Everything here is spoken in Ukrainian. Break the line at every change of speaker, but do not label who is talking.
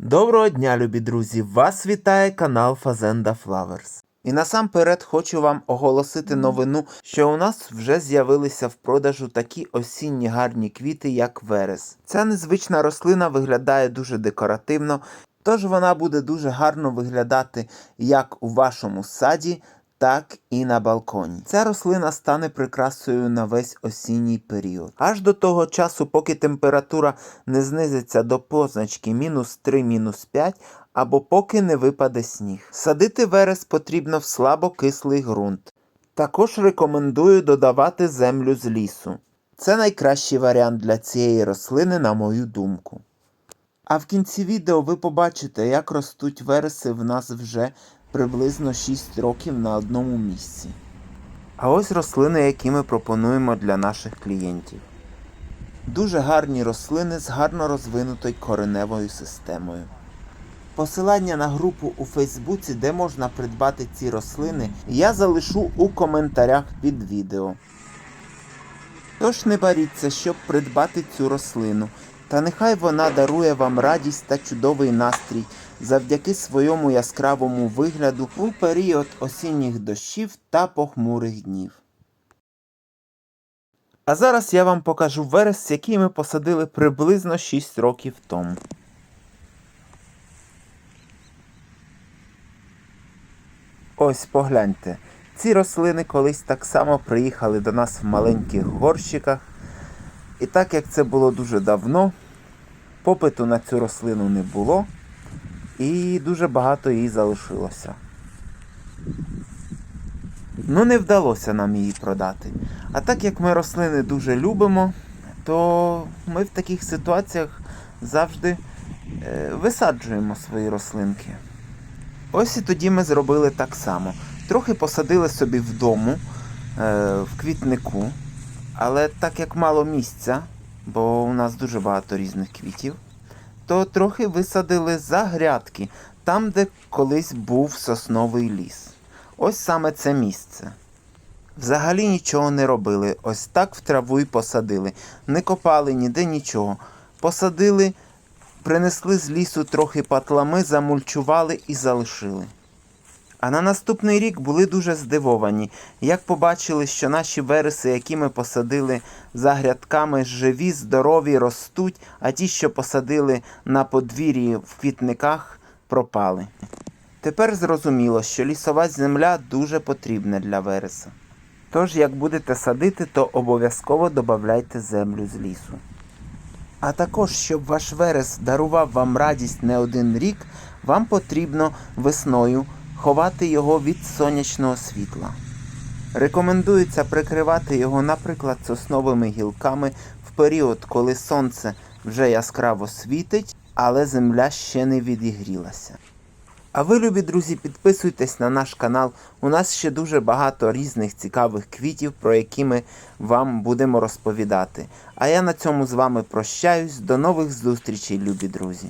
Доброго дня, любі друзі! Вас вітає канал Fazenda Flowers. І насамперед хочу вам оголосити новину, що у нас вже з'явилися в продажу такі осінні гарні квіти, як верес. Ця незвична рослина виглядає дуже декоративно, тож вона буде дуже гарно виглядати як у вашому саді, так і на балконі. Ця рослина стане прикрасою на весь осінній період. Аж до того часу, поки температура не знизиться до позначки мінус 3, мінус 5, або поки не випаде сніг. Садити верес потрібно в слабокислий ґрунт. Також рекомендую додавати землю з лісу. Це найкращий варіант для цієї рослини, на мою думку. А в кінці відео ви побачите, як ростуть вереси в нас вже приблизно 6 років на одному місці. А ось рослини, які ми пропонуємо для наших клієнтів. Дуже гарні рослини з гарно розвинутою кореневою системою. Посилання на групу у Фейсбуці, де можна придбати ці рослини, я залишу у коментарях під відео. Тож не боріться, щоб придбати цю рослину, та нехай вона дарує вам радість та чудовий настрій завдяки своєму яскравому вигляду у період осінніх дощів та похмурих днів. А зараз я вам покажу верес, який ми посадили приблизно 6 років тому. Ось погляньте. Ці рослини колись так само приїхали до нас в маленьких горщиках. І так як це було дуже давно, попиту на цю рослину не було, і дуже багато її залишилося. Ну, не вдалося нам її продати. А так як ми рослини дуже любимо, то ми в таких ситуаціях завжди е, висаджуємо свої рослинки. Ось і тоді ми зробили так само. Трохи посадили собі вдому, е, в квітнику, але так як мало місця, бо у нас дуже багато різних квітів, то трохи висадили за грядки, там, де колись був сосновий ліс. Ось саме це місце. Взагалі нічого не робили. Ось так в траву й посадили. Не копали ніде нічого. Посадили, принесли з лісу трохи патлами, замульчували і залишили. А на наступний рік були дуже здивовані, як побачили, що наші вереси, які ми посадили за грядками, живі, здорові, ростуть, а ті, що посадили на подвір'ї в квітниках, пропали. Тепер зрозуміло, що лісова земля дуже потрібна для вереса. Тож, як будете садити, то обов'язково додавайте землю з лісу. А також, щоб ваш верес дарував вам радість не один рік, вам потрібно весною ховати його від сонячного світла. Рекомендується прикривати його, наприклад, сосновими гілками в період, коли сонце вже яскраво світить, але земля ще не відігрілася. А ви, любі друзі, підписуйтесь на наш канал. У нас ще дуже багато різних цікавих квітів, про які ми вам будемо розповідати. А я на цьому з вами прощаюсь. До нових зустрічей, любі друзі!